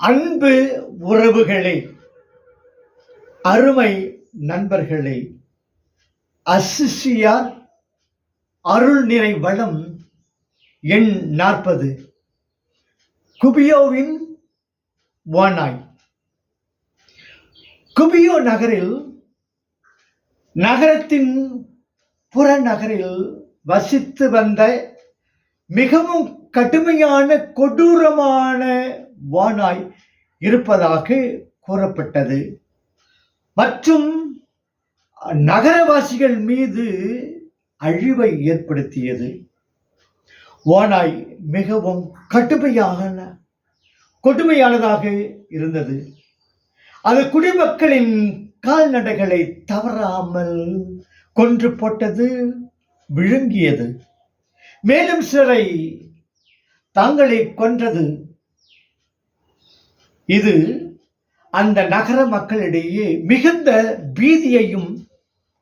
அன்பு உறவுகளே அருமை நண்பர்களே அசிசியார் அருள் நிறை வளம் எண் நாற்பது. குபியோவின் வானாய். குபியோ நகரில் நகரத்தின் புறநகரில் வசித்து வந்த மிகவும் கடுமையான கொடூரமான வானாய் இருப்பதாக கூறப்பட்டது. மற்றும் நகரவாசிகள் மீது அழிவை ஏற்படுத்தியது. வானாய் மிகவும் கடுமையான கொடுமையானதாக இருந்தது. அது குடிமக்களின் கால்நடைகளை தவறாமல் கொன்று போட்டது விழுங்கியது. மேலும் சிலரை தாங்களை கொன்றது. இது அந்த நகர மக்களிடையே மிகுந்த பீதியையும்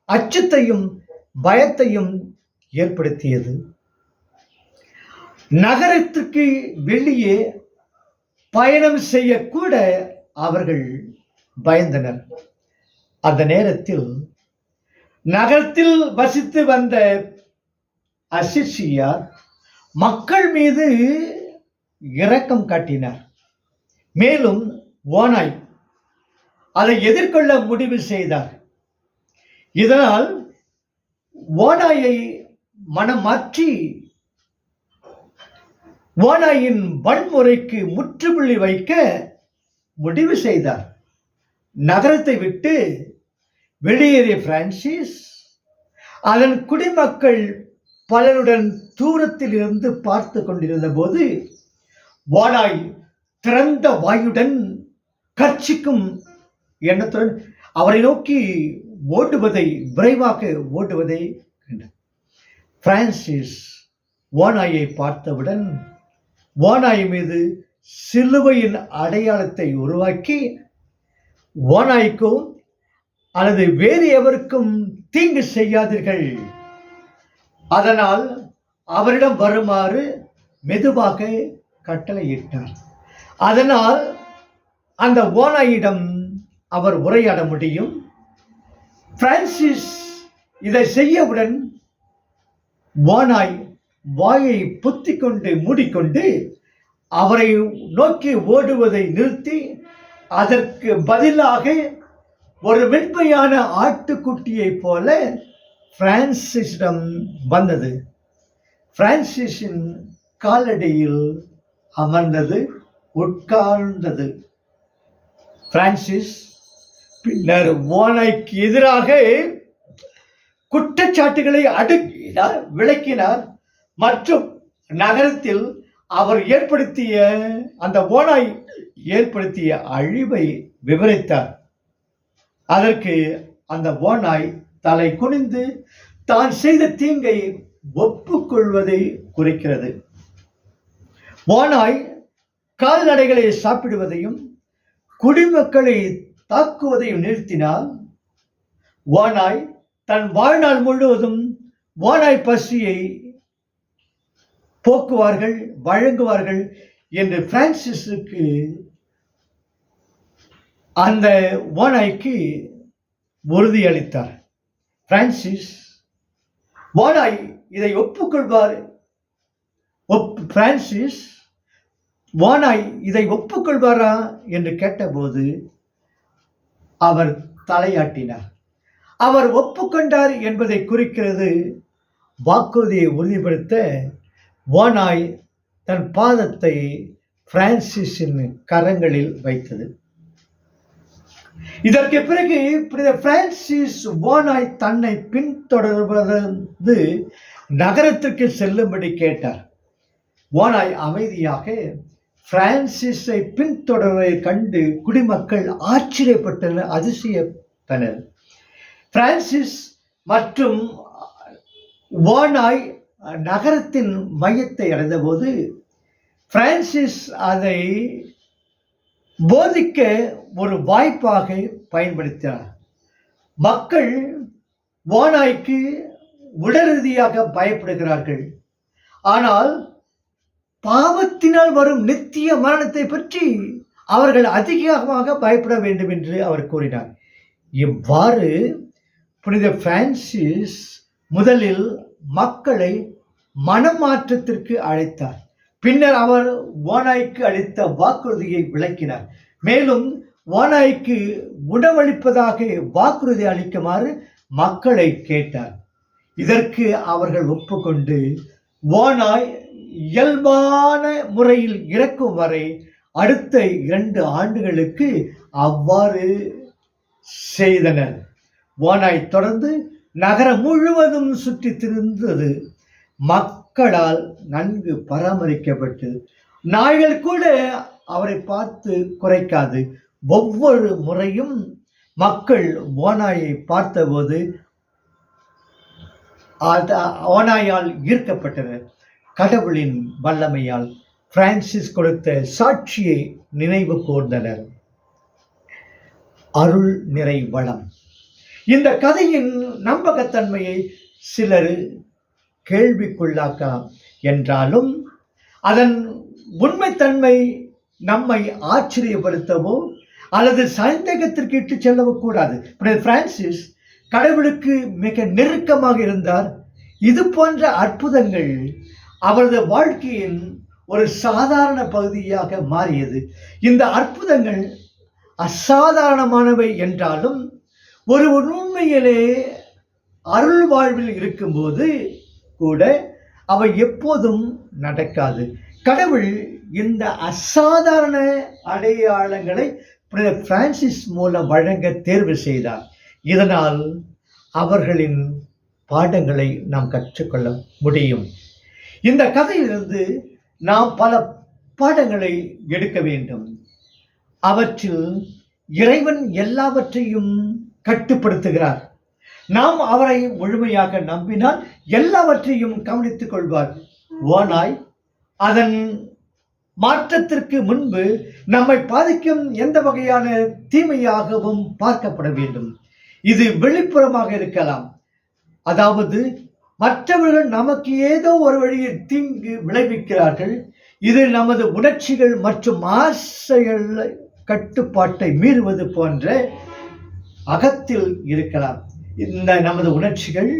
அச்சத்தையும் பயத்தையும் ஏற்படுத்தியது. நகரத்துக்கு வெளியே பயணம் செய்யக்கூட அவர்கள் பயந்தனர். அந்த நேரத்தில் நகரத்தில் வசித்து வந்த அசிஷியார் மக்கள் மீது இரக்கம் காட்டினார். மேலும் ஓனாய் அதை எதிர்கொள்ள முடிவு செய்தார். இதனால் ஓனாயை மனம் மாற்றி ஓனாயின் வன்முறைக்கு முற்றுப்புள்ளி வைக்க முடிவு செய்தார். நகரத்தை விட்டு வெளியேறிய பிரான்சிஸ் அதன் குடிமக்கள் பலருடன் தூரத்தில் இருந்து பார்த்து கொண்டிருந்த போது வாடாய் திறந்த வாயுடன் கர்ச்சிக்கும் எண்ணத்துடன் அவரை நோக்கி ஓடுவதை விரைவாக ஓடுவதை கண்டார். பிரான்சிஸ் வானாயை பார்த்தவுடன் வானாய் மீது சிலுவையின் அடையாளத்தை உருவாக்கி ஓநாய்க்கோ அல்லது வேறு எவருக்கும் தீங்கு செய்யாதீர்கள். அதனால் அவரிடம் வருமாறு மெதுவாக கட்டளையிட்டார். அதனால் அந்த ஓனாயிடம் அவர் உரையாட முடியும். பிரான்சிஸ் இதை செய்யவுடன் ஓனாய் வாயை புத்தி கொண்டு மூடிக்கொண்டு அவரை நோக்கி ஓடுவதை நிறுத்தி அதற்கு பதிலாக ஒரு மென்மையான ஆட்டுக்குட்டியைப் போல பிரான்சிஸிடம் வந்தது. பிரான்சிஸின் காலடியில் அமர்ந்தது. உட்கார்ந்தது. பிரான்சிஸ் பின்னர் ஓனாய்க்கு எதிராக குற்றச்சாட்டுகளை அடுக்கினார் விளக்கினார். மற்றும் நகரத்தில் அவர் ஏற்படுத்திய அந்த ஓனாய் ஏற்படுத்திய அழிவை விவரித்தார். அதற்கு அந்த ஓனாய் தலை குனிந்து தான் செய்த தீங்கை ஒப்புக்கொள்வதை குறிக்கிறது. ஓனாய் கால்நடைகளை சாப்பிடுவதையும் குடிமக்களை தாக்குவதையும் நிறுத்தினால் ஓனாய் தன் வாழ்நாள் முழுவதும் ஓனாய் பசியை போக்குவார்கள் வழங்குவார்கள் என்று பிரான்சிஸுக்கு அந்த ஓனாய்க்கு உறுதியளித்தார். பிரான்சிஸ் ஓனாய் இதை ஒப்புக்கொள்வார். ஒப் பிரான்சிஸ் வானாய் இதை ஒப்புக்கொள்வாரா என்று கேட்டபோது அவர் தலையாட்டினார். அவர் ஒப்புக்கொண்டார் என்பதை குறிக்கிறது வாக்குறுதியை உறுதிப்படுத்த ஓனாய் தன் பாதத்தை பிரான்சிஸின் கரங்களில் வைத்தது. இதற்கு பிறகு புனித பிரான்சிஸ் வானாய் தன்னை பின்தொடர்வது நகரத்திற்கு செல்லும்படி கேட்டார். வானாய் அமைதியாக பிரான்சிஸை பின்தொடர்வதை கண்டு குடிமக்கள் ஆச்சரியப்பட்டனர் அதிசயத்தனர் பிரான்சிஸ் மற்றும் வானாய் நகரத்தின் மையத்தை அடைந்தபோது பிரான்சிஸ் அதை போதிக்க ஒரு வாய்ப்பாக பயன்படுத்தினார். மக்கள் ஓநாய்க்கு உடல் ரீதியாக பயப்படுகிறார்கள். ஆனால் பாவத்தினால் வரும் நித்திய மரணத்தை பற்றி அவர்கள் அதிகமாக பயப்பட வேண்டும் என்று அவர் கூறினார். இவ்வாறு புனித பிரான்சிஸ் முதலில் மக்களை மனமாற்றத்திற்கு அழைத்தார். பின்னர் அவர் ஓநாய்க்கு அளித்த வாக்குறுதியை விளக்கினார். மேலும் ஓநாய்க்கு உணவளிப்பதாக வாக்குறுதி அளிக்குமாறு மக்களை கேட்டார். இதற்கு அவர்கள் ஒப்புக்கொண்டு ஓநாய் இயல்பான முறையில் இறக்கும் வரை அடுத்த இரண்டு ஆண்டுகளுக்கு அவ்வாறு செய்தனர். ஓநாய் தொடர்ந்து நகரம் முழுவதும் சுற்றி திரிந்தது. மக்களால் நன்கு பராமரிக்கப்பட்டு நாய்கள் கூட அவரை பார்த்து குறைக்காது. ஒவ்வொரு முறையும் மக்கள் ஓநாயை பார்த்தபோது அது ஓநாயால் ஈர்க்கப்பட்டனர் கடவுளின் வல்லமையால் பிரான்சிஸ் கொடுத்த சாட்சியை நினைவு கூர்ந்தனர். அருள் நிறை வளம். இந்த கதையின் நம்பகத்தன்மையை சிலர் கேள்விக்குள்ளாக்கலாம் என்றாலும் அதன் உண்மைத்தன்மை நம்மை ஆச்சரியப்படுத்தவோ அல்லது சந்தேகத்திற்கு இட்டு செல்லவோ கூடாது. பிரான்சிஸ் கடவுளுக்கு மிக நெருக்கமாக இருந்தார். இது போன்ற அற்புதங்கள் அவரது வாழ்க்கையின் ஒரு சாதாரண பகுதியாக மாறியது. இந்த அற்புதங்கள் அசாதாரணமானவை என்றாலும் ஒரு உண்மையிலே அருள் வாழ்வில் இருக்கும்போது கூட அவை எப்போதும் நடக்காது. கடவுள் இந்த அசாதாரண அடையாளங்களை புனித பிரான்சிஸ் மூலம் வழங்க தேர்வு செய்தார். இதனால் அவர்களின் பாடங்களை நாம் கற்றுக்கொள்ள முடியும். இந்த கதையிலிருந்து நாம் பல பாடங்களை எடுக்க வேண்டும். அவற்றில் இறைவன் எல்லாவற்றையும் கட்டுப்படுத்துகிறார். நாம் அவரை முழுமையாக நம்பினால் எல்லாவற்றையும் கவனித்துக் கொள்வார். ஓனாய் அதன் மாற்றத்திற்கு முன்பு நம்மை பாதிக்கும் எந்த வகையான தீமையாகவும் பார்க்கப்பட வேண்டும். இது வெளிப்புறமாக இருக்கலாம். அதாவது மற்றவர்கள் நமக்கு ஏதோ ஒரு வழியில் தீங்கு விளைவிக்கிறார்கள். இது நமது உணர்ச்சிகள் மற்றும் ஆசைகள் கட்டுப்பாட்டை மீறுவது போன்ற அகத்தில் இருக்கலாம். இந்த நமது உணர்ச்சிகள்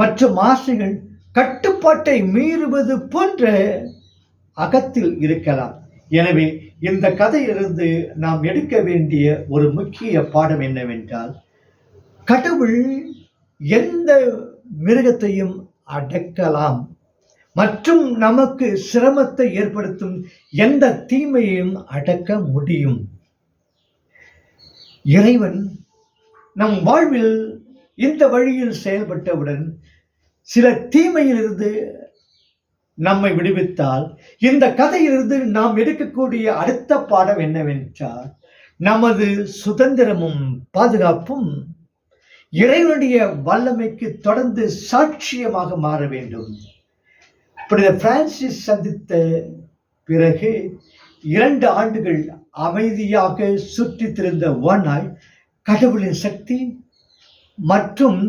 மற்றும் ஆசைகள் கட்டுப்பாட்டை மீறுவது போன்ற அகத்தில் இருக்கலாம். எனவே இந்த கதையிலிருந்து நாம் எடுக்க வேண்டிய ஒரு முக்கிய பாடம் என்னவென்றால் கடவுள் எந்த மிருகத்தையும் அடக்கலாம். மற்றும் நமக்கு சிரமத்தை ஏற்படுத்தும் எந்த தீமையையும் அடக்க முடியும். இறைவன் நம் வாழ்வில் இந்த வழியில் செயல்பட்டவுடன் சில தீமையிலிருந்து நம்மை விடுவித்தால் இந்த கதையிலிருந்து நாம் எடுக்கக்கூடிய அடுத்த பாடம் என்னவென்றால் நமது சுதந்திரமும் பாதுகாப்பும் இறைவனுடைய வல்லமைக்கு தொடர்ந்து சாட்சியமாக மாற வேண்டும். புனித பிரான்சிஸ் சந்தித்த பிறகு இரண்டு ஆண்டுகள் அமைதியாக சுற்றித் திரிந்த ஓனாய் கடவுளின் சக்தி மற்றும்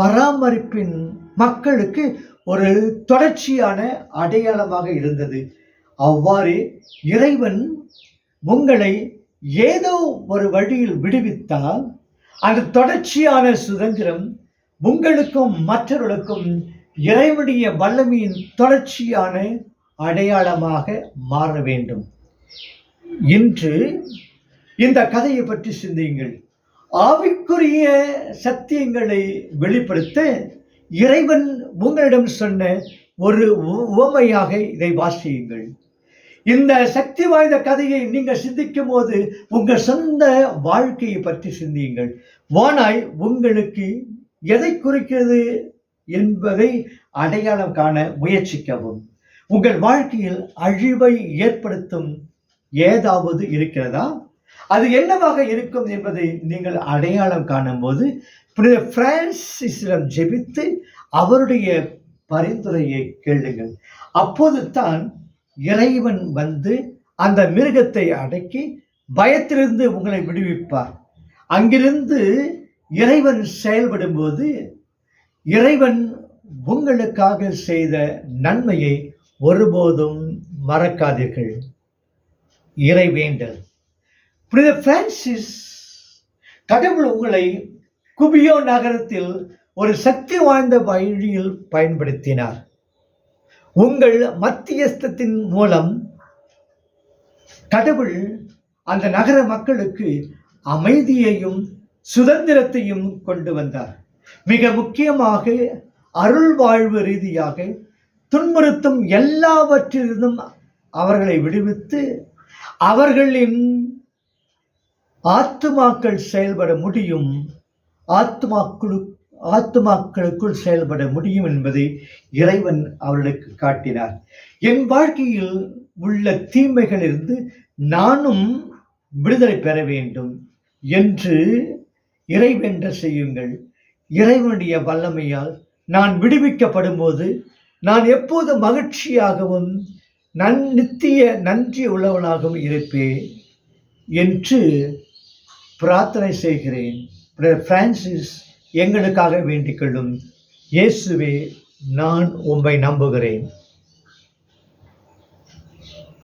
பராமரிப்பின் மக்களுக்கு ஒரு தொடர்ச்சியான அடையாளமாக இருந்தது. அவ்வாறு இறைவன் உங்களை ஏதோ ஒரு வழியில் விடுவித்தால் அந்த தொடர்ச்சியான சுதந்திரம் உங்களுக்கும் மற்றவர்களுக்கும் இறைவனுடைய வல்லமையின் தொடர்ச்சியான அடையாளமாக மாற வேண்டும். இன்று இந்த கதையை பற்றி சிந்தியுங்கள். ஆவிக்குரிய சத்தியங்களை வெளிப்படுத்த இறைவன் உங்களிடம் சொன்ன ஒரு உவமையாக இதை வாசியுங்கள். இந்த சக்தி வாய்ந்த கதையை நீங்கள் சிந்திக்கும் போது உங்கள் சொந்த வாழ்க்கையை பற்றி சிந்தியுங்கள். வானாய் உங்களுக்கு எதை குறிக்கிறது என்பதை அடையாளம் காண முயற்சிக்கவும். உங்கள் வாழ்க்கையில் அழிவை ஏற்படுத்தும் ஏதாவது இருக்கிறதா? அது என்னவாக இருக்கும் என்பதை நீங்கள் அடையாளம் காணும்போது புனித பிரான்சிஸிடம் ஜெபித்து அவருடைய பரிந்துரையை கேளுங்கள். அப்போது தான் இறைவன் வந்து அந்த மிருகத்தை அடக்கி பயத்திலிருந்து உங்களை விடுவிப்பார். அங்கிருந்து இறைவன் செயல்படும்போது இறைவன் உங்களுக்காக செய்த நன்மையை ஒருபோதும் மறக்காதீர்கள். இறைவேண்டல் புனித பிரான்சிஸ் கடவுள் உங்களை குபியோ நகரத்தில் ஒரு சக்தி வாய்ந்த வழியில் பயன்படுத்தினார். உங்கள் மத்தியஸ்தத்தின் மூலம் கடவுள் அந்த நகர மக்களுக்கு அமைதியையும் சுதந்திரத்தையும் கொண்டு வந்தார். மிக முக்கியமாக அருள் வாழ்வு ரீதியாக துன்புறுத்தும் எல்லாவற்றிலிருந்தும் அவர்களை விடுவித்து அவர்களின் ஆத்துமாக்கள் செயல்பட முடியும். ஆத்மாக்களுக்கு ஆத்மாக்களுக்குள் செயல்பட முடியும் என்பதை இறைவன் அவர்களுக்கு காட்டினார். என் வாழ்க்கையில் உள்ள தீமைகளிலிருந்து நானும் விடுதலை பெற வேண்டும் என்று இறைவென்ற செய்யுங்கள். இறைவனுடைய வல்லமையால் நான் விடுவிக்கப்படும் போது நான் எப்போது மகிழ்ச்சியாகவும் நன் நித்திய நன்றி உள்ளவனாகவும் இருப்பேன் என்று பிரார்த்தனை செய்கிறேன். பிரான்சிஸ் எங்களுக்காக வேண்டிக் கொள்ளும். இயேசுவே நான் உம்மை நம்புகிறேன்.